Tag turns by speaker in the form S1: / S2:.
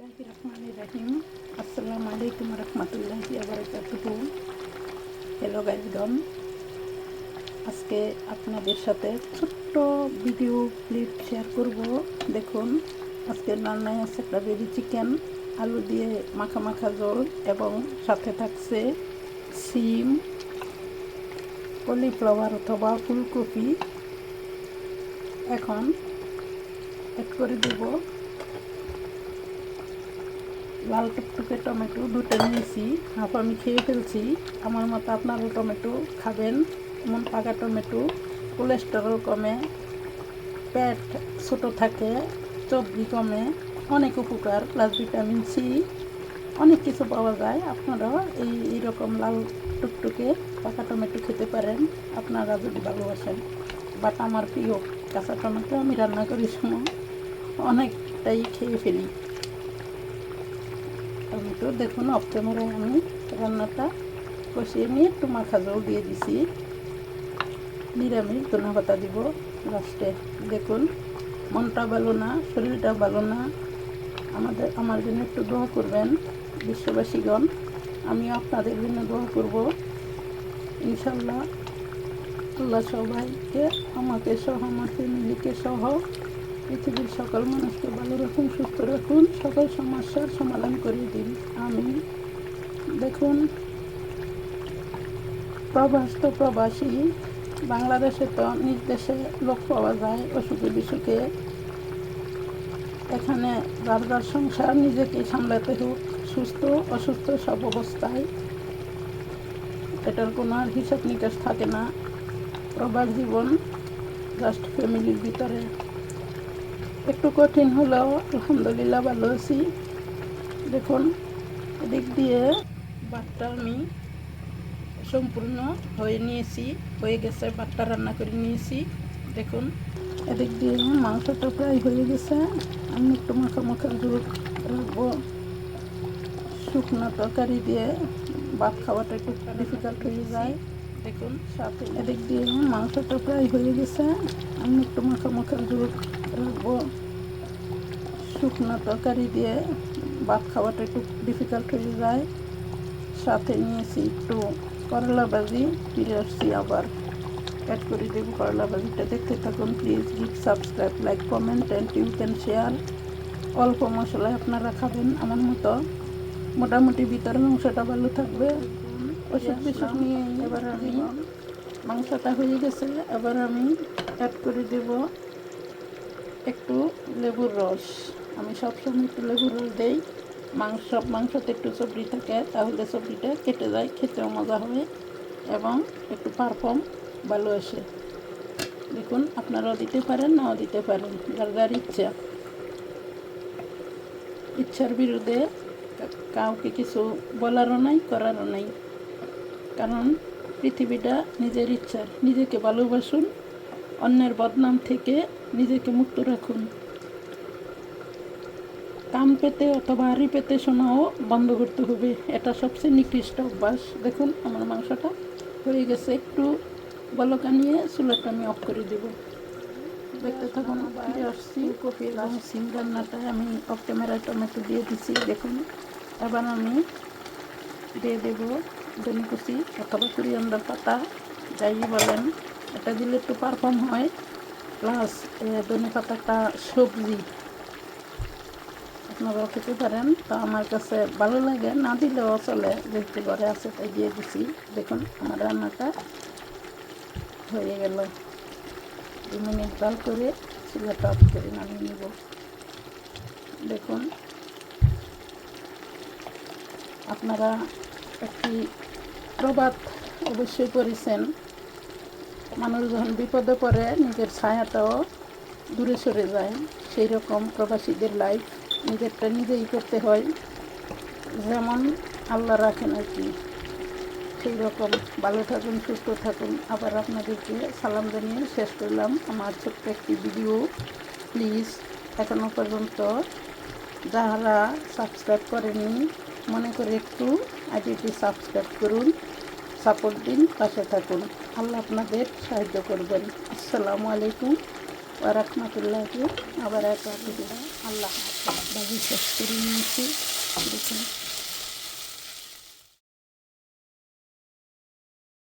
S1: রহমান রাহিম। আসসালামু আলাইকুম রহমতুল্লাহি আবরাকাতুহু হ্যালো গাইডন আজকে আপনাদের সাথে ছোট্ট ভিডিও ক্লিপ শেয়ার করব। দেখুন, আজকে রান্নায় আছে একটা বেবি চিকেন আলু দিয়ে মাখা মাখা জল এবং সাথে থাকছে সিম কলিফ্লাওয়ার অথবা ফুলকপি। এখন অ্যাড করে দেবো। লাল টুকটুকে টমেটো দুটো নিয়েছি, হাফ আমি খেয়ে ফেলছি। আমার মতো আপনারও টমেটো খাবেন, এমন পাকা টমেটো। কোলেস্টেরল কমে, পেট ছোটো থাকে, চর্বি কমে, অনেক উপকার প্লাস ভিটামিন সি অনেক কিছু পাওয়া যায়। আপনারাও এই এইরকম লাল টুকটুকে পাকা টমেটো খেতে পারেন। আপনারা যদি ভালোবাসেন। বাট আমার প্রিয় কাঁচা টমেটো আমি রান্না করি সময় অনেকটাই খেয়ে ফেলি। টমেটো দেখুন অফ আমি। রান্নাটা কষিয়ে নিয়ে একটু মাখা জল দিয়ে দিছি। নিরামিষ ধনা পাতা দিব লাস্টে দেখুন, মনটা ভালো না শরীরটা ভালো না। আমাদের আমার জন্য একটু দোয়া করবেন, বিশ্ববাসীগণ। আমিও আপনাদের জন্য দোয়া করব। ইনশাল্লাহ আল্লাহ সবাইকে, আমাকে সহ, আমার ফ্যামিলিকে সহ পৃথিবীর সকল মানুষকে ভালো রাখুন, সুস্থ রাখুন, সকল সমস্যার সমাধান করে দিন। আমি দেখুন, প্রবাস তো প্রবাসী। বাংলাদেশে তো নিজ দেশে লোক পাওয়া যায় অসুখে বিসুখে। এখানে যার যার সংসার নিজেকে সামলাতে হোক, সুস্থ, অসুস্থ সব অবস্থায়। এটার কোনো আর হিসাব নিকাশ থাকে না। প্রবাস জীবন জাস্ট ফ্যামিলির ভিতরে। একটু কঠিন হলেও আলহামদুলিল্লাহ ভালো আছি। দেখুন, এদিক দিয়ে ভাতটা আমি সম্পূর্ণ হয়ে নিয়েছি, হয়ে গেছে, ভাতটা রান্না করে নিয়েছি। দেখুন, এদিক দিয়ে মাংসটা প্রায় হয়ে গেছে। আমি একটু মাখা মাখা ঝোল রাখব। শুকনো তরকারি দিয়ে ভাত খাওয়াটা একটু ডিফিকাল্ট হয়ে যায়। দেখুন এদিক দিয়ে মাংসটা প্রায় হয়ে গেছে। আমি একটু মাখা মাখা রাখব। শুকনো তরকারি দিয়ে ভাত খাওয়াটা একটু ডিফিকাল্ট হয়ে যায়। সাথে নিয়েছি একটু করলা ভাজি, ফিরে আসছি আবার। অ্যাড করে দেব করলা ভাজিটা। দেখতে থাকুন please give subscribe like comment and you can share অল্প মশলায় আপনারা খাবেন আমার মতো। মোটামুটি ভিতরের অংশটা ভালো থাকবে। ওষুধ বিষুধ নিয়ে এবার আমি মাংসটা হয়ে গেছে, এবার আমি অ্যাড করে দেব একটু লেবুর রস। আমি সবসময় একটু লেবুর রস দেই। মাংস, মাংসতে একটু সবজি থাকে, তাহলে সবজিটা কেটে যায়, খেতেও মজা হয় এবং একটু পারফর্ম ভালো আসে। দেখুন, আপনারাও দিতে পারেন, নাও দিতে পারেন, যার যার ইচ্ছা। ইচ্ছার বিরুদ্ধে কাউকে কিছু বলারও নাই, করারও নাই। কারণ পৃথিবীটা নিজের ইচ্ছার। নিজেকে ভালোবাসুন, অন্যের বদনাম থেকে নিজেকে মুক্ত রাখুন। কাম পেতে অথবা হাড়ি পেতে শোনাও বন্ধ করতে হবে। এটা সবচেয়ে নিকৃষ্ট অভ্যাস। দেখুন, আমার মাংসটা হয়ে গেছে। একটু বলকা নিয়ে চুলাটা আমি অফ করে দেবো। দেখতে থাকুন আসছি। কফি সিম রান্নাটায় আমি অফ ক্যামেরায় টমেটো দিয়ে দিচ্ছি দেখুন, এবার আমি দিয়ে দেব ধনিকুচি অথবা কুড়িয়ান্দার পাতা যাই বলেন, এটা দিলে একটু পারফর্ম হয়। প্লাস ধনে পাতাটা সবজি। আপনারাও খেতে পারেন। তো আমার কাছে ভালো লাগে, না দিলেও চলে, যেহেতু ঘরে আছে, তাই দিয়ে দিছি। দেখুন, আমার রান্নাটা হয়ে গেল। দু মিনিট জাল করে চুলাটা অফ করে নামিয়ে নেব। দেখুন, আপনারা একটি প্রবাদ অবশ্যই করেছেন। মানুষ যখন বিপদে পড়ে, নিজের ছায়াটাও দূরে সরে যায়। সেই রকম প্রবাসীদের লাইফ নিজেরটা নিজেই করতে হয়। যেমন আল্লাহ রাখেন আর কি। সেই রকম ভালো থাকুন, সুস্থ থাকুন। আবার আপনাদেরকে সালাম জানিয়ে শেষ করলাম আমার ছোট্ট একটি ভিডিও প্লিজ এখনও পর্যন্ত যারা সাবস্ক্রাইব করেননি মনে করে একটু আজ এটি সাবস্ক্রাইব করুন, সাপোর্ট দিন, পাশে থাকুন। আল্লাহ আপনাদের সাহায্য করবেন। আসসালামু আলাইকুম ওরহমতুল্লাহি আবার এক আল্লাহ বিশ্বাস শেষ করে নিয়েছি। দেখুন।